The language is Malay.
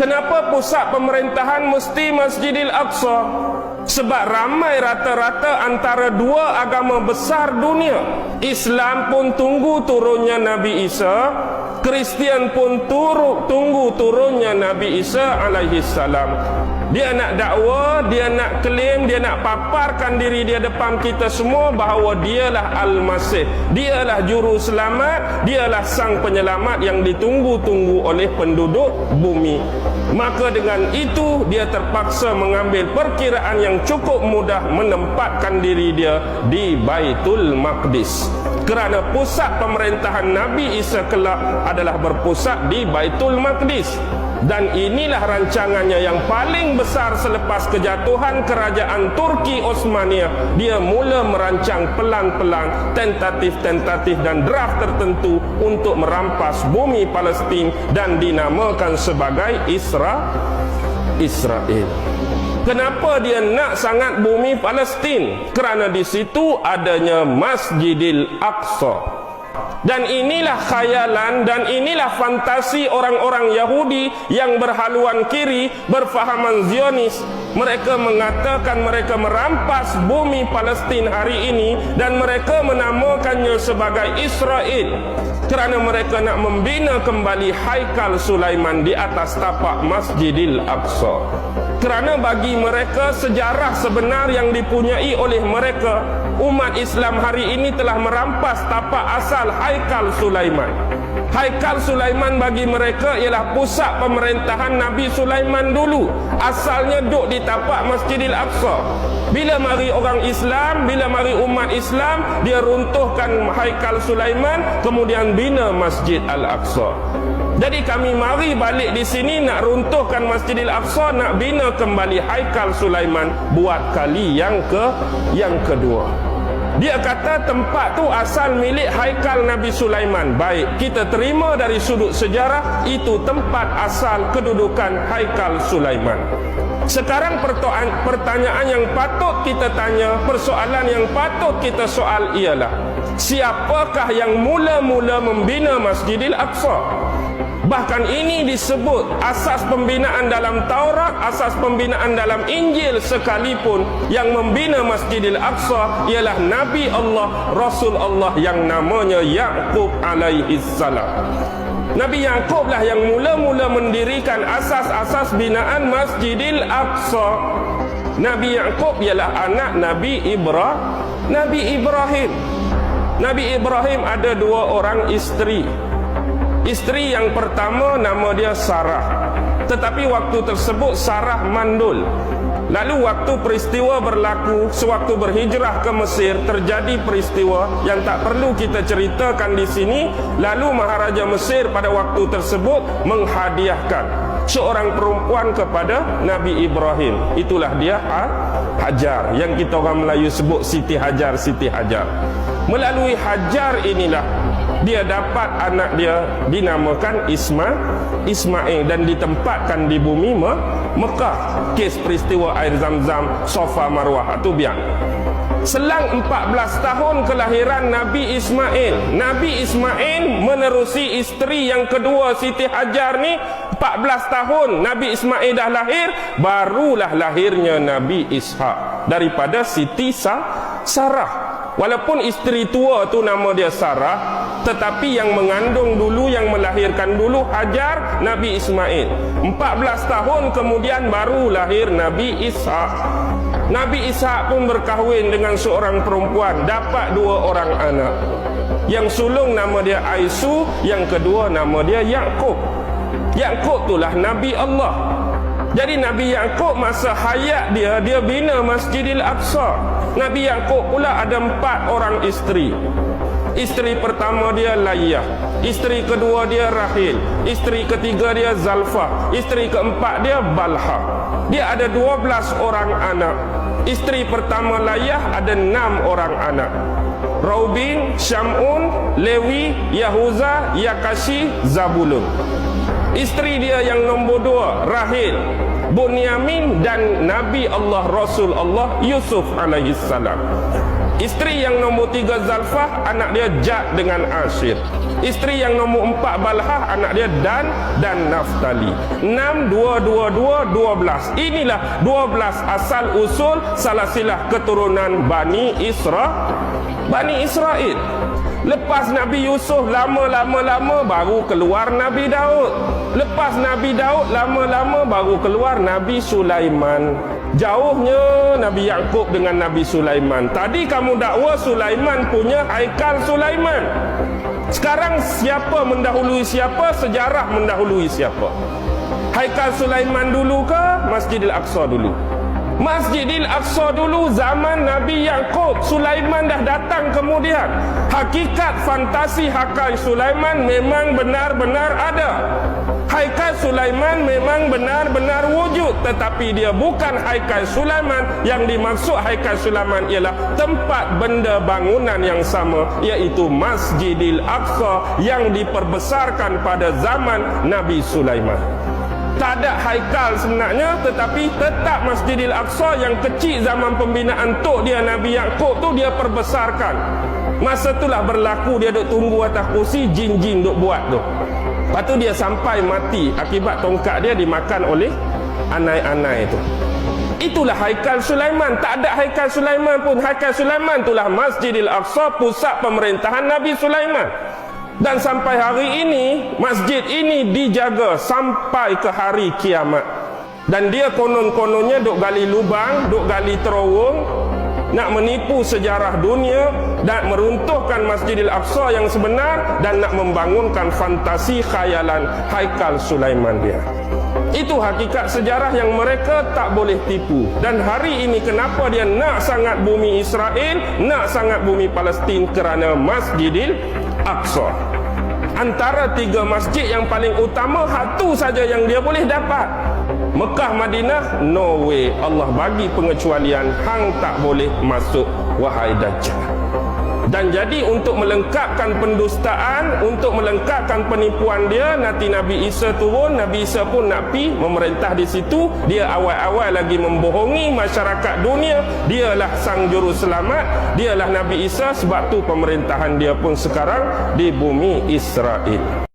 Kenapa pusat pemerintahan mesti Masjidil Aqsa? Sebab ramai rata-rata antara dua agama besar dunia. Islam pun tunggu turunnya Nabi Isa, Kristian pun turut tunggu turunnya Nabi Isa alaihi salam. Dia nak dakwa, dia nak klaim, dia nak paparkan diri dia depan kita semua bahawa dialah Al-Masih. Dialah juru selamat, dialah sang penyelamat yang ditunggu-tunggu oleh penduduk bumi. Maka dengan itu dia terpaksa mengambil perkiraan yang cukup mudah menempatkan diri dia di Baitul Maqdis. Kerana pusat pemerintahan Nabi Isa kelak adalah berpusat di Baitul Maqdis. Dan inilah rancangannya yang paling besar selepas kejatuhan kerajaan Turki Osmania. Dia mula merancang pelan-pelan tentatif-tentatif dan draft tertentu untuk merampas bumi Palestin dan dinamakan sebagai Isra Israel Kenapa dia nak sangat bumi Palestin? Kerana di situ adanya Masjidil Aqsa. Dan inilah khayalan dan inilah fantasi orang-orang Yahudi yang berhaluan kiri, berfahaman Zionis. Mereka mengatakan mereka merampas bumi Palestin hari ini dan mereka menamakannya sebagai Israel. Kerana mereka nak membina kembali Haikal Sulaiman di atas tapak Masjidil Aqsa. Kerana bagi mereka sejarah sebenar yang dipunyai oleh mereka umat Islam hari ini telah merampas tapak asal Haikal Sulaiman. Haikal Sulaiman bagi mereka ialah pusat pemerintahan Nabi Sulaiman dulu. Asalnya duduk di tapak Masjidil Aqsa. Bila mari orang Islam, bila mari umat Islam, dia runtuhkan Haikal Sulaiman, kemudian bina Masjid Al-Aqsa. Jadi kami mari balik di sini nak runtuhkan Masjidil Aqsa, nak bina kembali Haikal Sulaiman buat kali yang ke yang kedua. Dia kata tempat tu asal milik Haikal Nabi Sulaiman. Baik, kita terima dari sudut sejarah itu tempat asal kedudukan Haikal Sulaiman. Sekarang pertanyaan yang patut kita tanya, persoalan yang patut kita soal ialah siapakah yang mula-mula membina Masjidil Aqsa? Bahkan ini disebut asas pembinaan dalam Taurat, asas pembinaan dalam Injil sekalipun yang membina Masjidil Aqsa ialah Nabi Allah, Rasul Allah yang namanya Yaqub alaihi salam. Nabi Yaqub lah yang mula-mula mendirikan asas-asas binaan Masjidil Aqsa. Nabi Yaqub ialah anak Nabi Ibrahim. Nabi Ibrahim. Nabi Ibrahim ada dua orang isteri. Isteri yang pertama nama dia Sarah. Tetapi waktu tersebut Sarah mandul. Lalu waktu peristiwa berlaku sewaktu berhijrah ke Mesir terjadi peristiwa yang tak perlu kita ceritakan di sini lalu Maharaja Mesir pada waktu tersebut menghadiahkan seorang perempuan kepada Nabi Ibrahim itulah dia ha? Hajar yang kita orang Melayu sebut Siti Hajar Siti Hajar melalui Hajar inilah dia dapat anak dia dinamakan Isma Ismail dan ditempatkan di bumi Me Mekah. Kes peristiwa air zam-zam sofa marwah itu biar Selang 14 tahun kelahiran Nabi Ismail. Nabi Ismail menerusi isteri yang kedua Siti Hajar ni 14 tahun. Nabi Ismail dah lahir Barulah lahirnya Nabi Ishak Daripada Siti Sa Sarah. Walaupun isteri tua tu nama dia Sarah Tetapi yang mengandung dulu Yang melahirkan dulu Hajar Nabi Ismail. 14 tahun kemudian baru lahir Nabi Ishak. Nabi Ishak pun berkahwin dengan seorang perempuan Dapat dua orang anak. Yang sulung nama dia Aisu Yang kedua nama dia Yaakob. Yaakob itulah Nabi Allah. Jadi Nabi Yaakob masa hayat dia Dia bina Masjidil Aqsa. Nabi Yaakob pula ada empat orang isteri Isteri pertama dia Layah Isteri kedua dia Rahil. Isteri ketiga dia Zalfa Isteri keempat dia Balha. Dia ada dua belas orang anak. Isteri pertama Layah ada enam orang anak. Raubin, Syamun, Lewi, Yahuza, Yakashi, Zabulun. Isteri dia yang nombor dua Rahil. Bunyamin dan Nabi Allah Rasul Allah Yusuf alaihi salam Isteri yang nombor tiga Zalfah Anak dia Jad dengan Ashir Isteri yang nombor empat Balhah anak dia Dan dan Naftali. Enam, dua, dua, dua, dua belas. Inilah dua belas asal usul salah silah keturunan Bani Isra. Bani Israel. Lepas Nabi Yusuf lama-lama-lama baru keluar Nabi Daud. Lepas Nabi Daud lama-lama baru keluar Nabi Sulaiman. Jauhnya Nabi Yakub dengan Nabi Sulaiman. Tadi kamu dakwa Sulaiman punya haikal Sulaiman. Sekarang siapa mendahului siapa? Sejarah mendahului siapa? Haikal Sulaiman dulu ke Masjidil Aqsa dulu? Masjidil Aqsa dulu zaman Nabi Yaakob. Sulaiman dah datang kemudian. Hakikat fantasi Haikal Sulaiman memang benar-benar ada. Haikal Sulaiman memang benar-benar wujud Tetapi dia bukan Haikal Sulaiman. Yang dimaksud Haikal Sulaiman ialah Tempat benda bangunan yang sama Iaitu Masjidil Aqsa Yang diperbesarkan pada zaman Nabi Sulaiman tak ada haikal sebenarnya tetapi tetap Masjidil Aqsa yang kecil zaman pembinaan tok dia Nabi Yaakob tu dia perbesarkan masa itulah berlaku dia duk tunggu atas kursi jin-jin duk buat tu lepas tu dia sampai mati akibat tongkat dia dimakan oleh anai-anai tu Itulah Haikal Sulaiman. Tak ada Haikal Sulaiman pun. Haikal Sulaiman itulah Masjidil Aqsa, pusat pemerintahan Nabi Sulaiman. Dan sampai hari ini masjid ini dijaga sampai ke hari kiamat. Dan dia konon-kononnya duk gali lubang, duk gali terowong nak menipu sejarah dunia dan meruntuhkan Masjidil Aqsa yang sebenar dan nak membangunkan fantasi khayalan Haikal Sulaiman dia. Itu hakikat sejarah yang mereka tak boleh tipu. Dan hari ini kenapa dia nak sangat bumi Israel, nak sangat bumi Palestin kerana Masjidil Aqsa. Antara tiga masjid yang paling utama satu saja yang dia boleh dapat. Mekah Madinah no way Allah bagi pengecualian hang tak boleh masuk wahai dajjal. Dan jadi untuk melengkapkan pendustaan, untuk melengkapkan penipuan dia, nanti Nabi Isa turun, Nabi Isa pun nak pi memerintah di situ. Dia awal-awal lagi membohongi masyarakat dunia. Dialah sang juru selamat, dialah Nabi Isa sebab tu pemerintahan dia pun sekarang di bumi Israel.